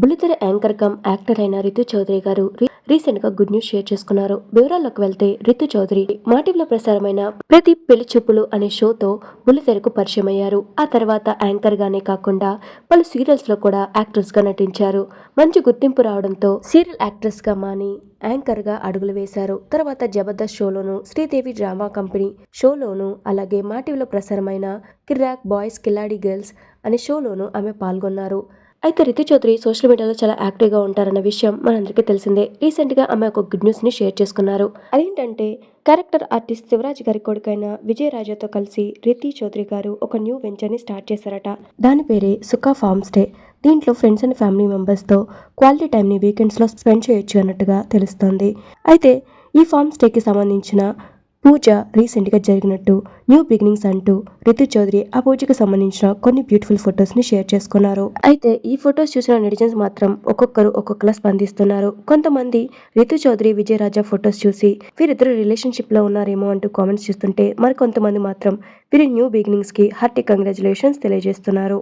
బుల్లితెర anchor come actor అయిన రితు చౌదరి గారు రీసెంట్గా గుడ్ న్యూస్ షేర్ చేసుకున్నారు. వివరాల్లోకి వెళ్తే రితు చౌదరి మా ప్రసారమైన ప్రతి పెళ్ళి చూపులు అనే షోతో బుల్లితెరకు పరిచయం అయ్యారు. ఆ తర్వాత యాంకర్ గానే కాకుండా పలు సీరియల్స్లో కూడా యాక్ట్రెస్గా నటించారు. మంచి గుర్తింపు రావడంతో సీరియల్ యాక్ట్రెస్గా మాని యాంకర్గా అడుగులు వేశారు. తర్వాత జబర్దస్త్ షోలోను శ్రీదేవి డ్రామా కంపెనీ షోలోను అలాగే మా ప్రసారమైన కిర్రాక్ బాయ్స్ కిల్లాడి గర్ల్స్ అనే షోలోను ఆమె పాల్గొన్నారు. అయితే రితి చౌదరి సోషల్ మీడియాలో చాలా యాక్టివ్గా ఉంటారన్న విషయం మనందరికీ తెలిసిందే. రీసెంట్గా ఆమె ఒక గుడ్ న్యూస్ని షేర్ చేసుకున్నారు. అదేంటంటే క్యారెక్టర్ ఆర్టిస్ట్ శివరాజ్ గారి కొడుకైన విజయ్ రాజాతో కలిసి రితి చౌదరి గారు ఒక న్యూ వెంచర్ని స్టార్ట్ చేశారట. దాని పేరే సుఖా ఫార్మ్ స్టే దీంట్లో ఫ్రెండ్స్ అండ్ ఫ్యామిలీ మెంబర్స్తో క్వాలిటీ టైంని వీకెండ్స్లో స్పెండ్ చేయొచ్చు అన్నట్టుగా తెలుస్తోంది. అయితే ఈ ఫార్మ్ స్టేకి సంబంధించిన పూజ రీసెంట్గా జరిగినట్టు న్యూ బిగినింగ్స్ అంటూ రితు చౌదరి ఆ పూజకు సంబంధించిన కొన్ని బ్యూటిఫుల్ ఫొటోస్ని షేర్ చేసుకున్నారు. అయితే ఈ ఫొటోస్ చూసిన నెటిజన్స్ మాత్రం ఒక్కొక్కరు ఒక్కొక్కలా స్పందిస్తున్నారు. కొంతమంది రితు చౌదరి విజయరాజా ఫొటోస్ చూసి వీరిద్దరు రిలేషన్షిప్లో ఉన్నారేమో అంటూ కామెంట్స్ చూస్తుంటే మరికొంతమంది మాత్రం వీరి న్యూ బిగినింగ్స్కి హార్టీ కంగ్రాచులేషన్స్ తెలియజేస్తున్నారు.